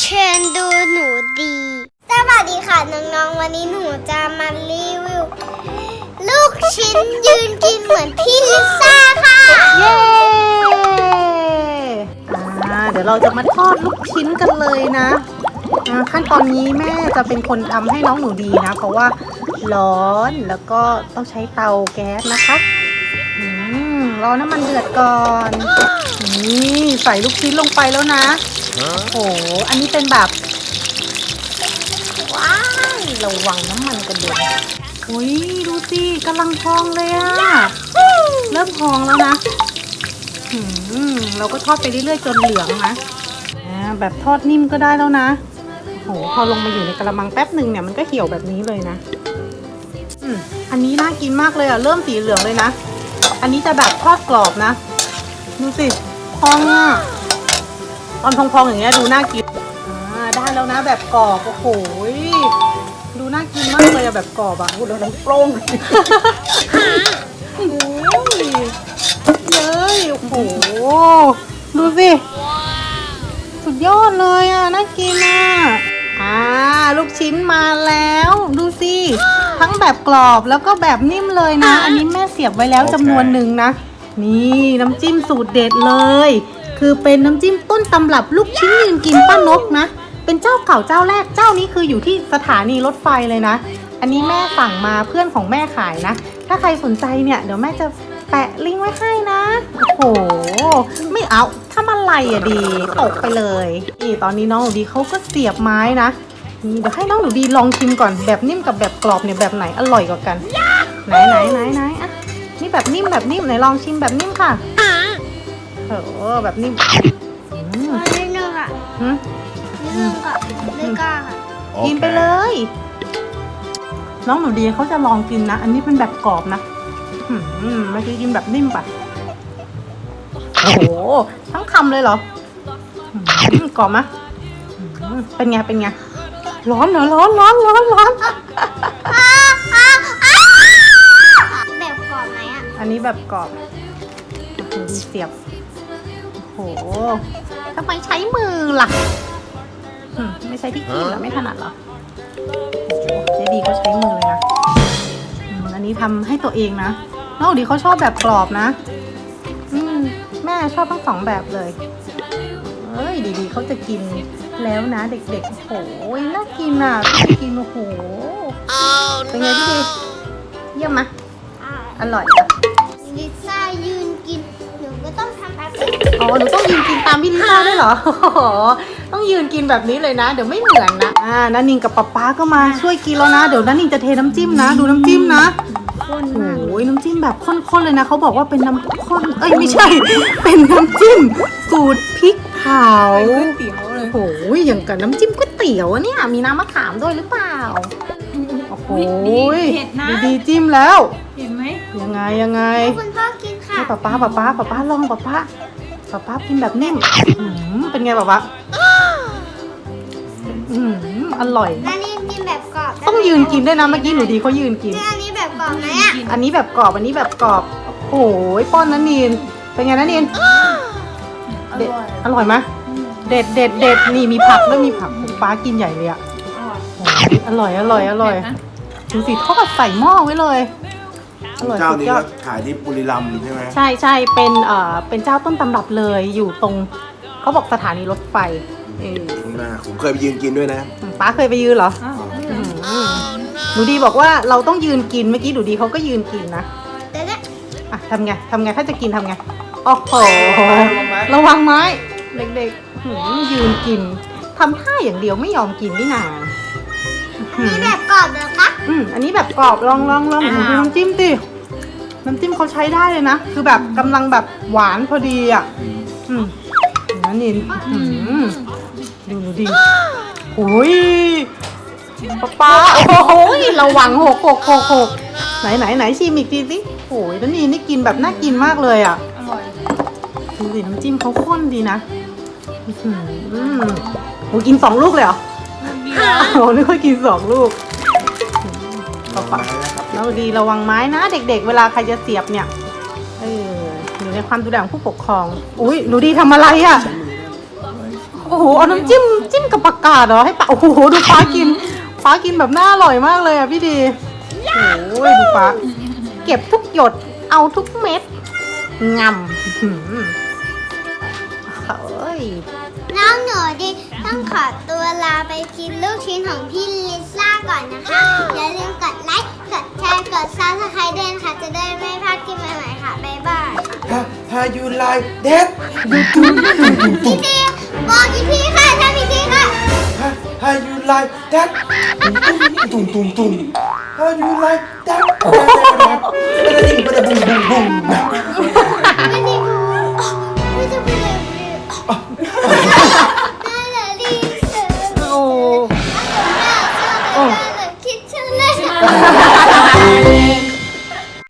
เชิญดูหนูดี สวัสดีค่ะน้องๆ วันนี้หนูจะมารีวิว ลูกชิ้นยืนกินเหมือนพี่ลิซ่าค่ะ เย้อ่าเดี๋ยวเราจะมาทอดลูกชิ้นกันเลยนะอ่าขั้นตอนนี้แม่จะเป็นคนทำให้น้องหนูดีนะ เพราะว่าร้อนแล้วก็ต้องใช้เตาแก๊สนะคะอืมรอน้ำมันเดือดก่อน นี่ใส่ลูกชิ้นลงไปแล้วนะ โอ้โห อันนี้เป็นแบบ ว้ายระวังน้ำมันกระเด็นอุ้ยดูสิกำลังพองเลยอะเริ่มพองแล้วนะเราก็ทอดไปเรื่อยๆจนเหลืองนะแบบทอดนิ่มก็ได้แล้วนะโอ้โหพอลงมาอยู่ในกระมังแป๊บหนึ่งเนี่ยมันก็เหี่ยวแบบนี้เลยนะอันนี้น่ากินมากเลยอะเริ่มสีเหลืองเลยนะ อันนี้จะแบบทอดกรอบนะ ดูสิพองอะ ตอนพองๆอย่างเงี้ยดูน่ากินอ่าได้แล้วนะแบบกรอบโอ้โหดูน่ากินมากเลยอะแบบกรอบอะโอ้โหแล้วน้ำโปร่งโอ้ยเลยโอ้โหดูสิสุดยอดเลยอะน่ากินอะอ่าลูกชิ้นมาแล้ว ดูสิทั้งแบบกรอบแล้วก็แบบนิ่มเลยนะ อันนี้แม่เสียบไว้แล้วจำนวนหนึ่งนะ นี่น้ำจิ้มสูตรเด็ดเลย คือเป็นน้ำจิ้มต้นตำรับลูกชิ้นยืนกินป้านกนะ เป็นเจ้าเก่าเจ้าแรกเจ้านี้คืออยู่ที่สถานีรถไฟเลยนะ อันนี้แม่สั่งมาเพื่อนของแม่ขายนะ ถ้าใครสนใจเนี่ยเดี๋ยวแม่จะแปะลิงก์ไว้ให้นะ โอ้โห ไม่เอาทำอะไรอะดีตกไปเลยนี่ตอนนี้น้องหนูดีเขาก็เสียบไม้นะนี่เดี๋ยวให้น้องหนูดีลองชิมก่อนแบบนิ่มกับแบบกรอบเนี่ยแบบไหนอร่อยกว่ากัน ไหนไหนไหนไหนอะนี่แบบนิ่มแบบนิ่มไหนลองชิมแบบนิ่มค่ะ โอ้แบบนิ่มอืมนิดนึงอะหืมนิดนึงก็ไม่กล้าค่ะกินไปเลย น้องหนูดีเขาจะลองกินนะ อันนี้เป็นแบบกรอบนะอืมเมื่อกี้กินแบบนิ่มปะโอ้โห ทั้งคำเลยเหรออืมกรอบมะอืมเป็นไง เป็นไง ร้อนเหรอ ร้อนร้อนร้อนร้อนแบบกรอบไหมอะ อันนี้แบบกรอบโอ้โหดีเสียบโอ้โหทำไมใช้มือล่ะอืมไม่ใช้ที่คีบเหรอไม่ถนัดเหรอโอ้โหเจดีเขาใช้มือเลยนะอืมอันนี้ทำให้ตัวเองนะน้องดีเขาชอบแบบกรอบนะอืมแม่ชอบทั้งสองแบบเลยเอ้ยดีๆเขาจะกินแล้วนะ เด็กๆโอ้โหน่ากินอะกินโอ้โหเป็นไงพี่ดีเยี่ยมไหมยอร่อยอะ อ๋อหนูต้องยืนกินตามพี่ลิซ่าด้วยเหรอโอ้โหต้องยืนกินแบบนี้เลยนะ เดี๋ยวไม่เหมือนนะอ่านันนิงกับป๊าป๊าก็มาช่วยกินแล้วนะ เดี๋ยวนันนิงจะเทน้ำจิ้มนะ ดูน้ำจิ้มนะ ข้นโอ้มากยน้ำจิ้มแบบข้นๆเลยนะเขาบอกว่าเป็นน้ำข้นเอ้ยไม่ใช่ เป็นน้ำจิ้มสูตรพริกเผาเตี๋ยวเลย โอ้ยอย่างกับน้ำจิ้มก๋วยเตี๋ยวอะเนี่ยมีน้ำมะขามด้วยหรือเปล่าโอ้โหเผ็ดนะ ดีๆจิ้มแล้ว เห็นไหมยังไงยังไง คุณพ่อกินค่ะให้ป๊าป๊าป๊าป๊าป๊าป๊าลองป๊าป๊า ป๊าป๊ากินแบบนิ่มอืมเป็นไงป๊าป๊าอืมอร่อย อันนี้กินแบบกรอบต้องยืนกินด้วยนะเมื่อกี้หนูดีเขายืนกิน อันนี้แบบกรอบไหมอะอันนี้แบบกรอบอันนี้แบบกรอบโอ้โหป้อนนันนีนเป็นไงนันนีนอเด็ดร่อยอร่อยไหมเด็ดเด็ดเด็ดนี่มีผักด้วยมีผักป้ากินใหญ่เลยอะอร่อย โอ้ยอร่อยอร่อยอร่อยเผ็ดนะดูสิเขาแบบใส่หม้อไว้เลย อร่อยเจ้าสุดนี้ยอก็ด ขายที่บุรีรัมย์ใช่ไหมใช่ใช่เป็นเอ่อเป็นเจ้าต้นตำรับเลยอยู่ตรงเขาบอกสถานีรถไฟเออข้างหน้าผมเคยไปยืนกินด้วยนะ ป้าเคยไปยืนเหรออ้าวอืมหนูดีบอกว่าเราต้องยืนกินเมื่อกี้หนูดีเขาก็ยืนกินนะแต่เนี่ยอะทำไงทำไงถ้าจะกินทำไงโอ้โหระวังไม้เด็กๆหืมยืนกินทำท่าอย่างเดียวไม่ยอมกินนี่นา อันนี้แบบกรอบเหรอคะอืมอันนี้แบบกรอบลองลองลองดูน้ำจิ้มสิน้ำจิ้มเขาใช้ได้เลยนะ คือแบบกำลังแบบหวานพอดีอะ อืมนั่นนินอืมดูดูดิโอ้ยป๊าป๊าโอ้โหระวังหกหกหกหกไหนไหนไหนชิมอีกทีสิโอ้ยนั่นนี่นี่กินแบบน่ากินมากเลยอะอร่อยดูสิน้ำจิ้มเขาข้นดีนะอื้อหือโอ้ยกินสองลูกเลยเหรอ เบียร์โอ้นึกว่ากินสองลูกป๊าป๊านะครับแล้วดีระวังไม้นะ เด็กๆ เวลาใครจะเสียบเนี่ยเอออยู่ในความดูแลของผู้ปกครอง อุ้ยหนูดีทำอะไรอะ โอ้โห เอาน้ำจิ้มจิ้มกับปากกาดเหรอ ให้ปะโอ้โห ดูฟ้ากินป้ากินแบบน่าอร่อยมากเลยอะพี่ดี โอ้ยดูป้าเก็บทุกหยด เอาทุกเม็ดงำหืมเฮ้ย น้องหนูดิต้องขอตัวลาไปกินลูกชิ้นของพี่ลิซ่าก่อนนะคะ อย่าลืมกดไลค์ กดแชร์ กดซับสไครต์ด้วยนะคะ จะได้ไม่พลาดคลิปใหม่ๆค่ะ บ๊ายบายถ้าถ้ายูไลเด็ดดูดูดูดูดูพี่ดีบอกอีกทีค่ะทำอีกทีค่ะถ้าถ้ายูไลเด็ดตุ้มตุ้มตุ้มถ้ายูไลเด็ดไม่ได้ไม่ได้บุ้งบุ้งบุ้งไม่ดี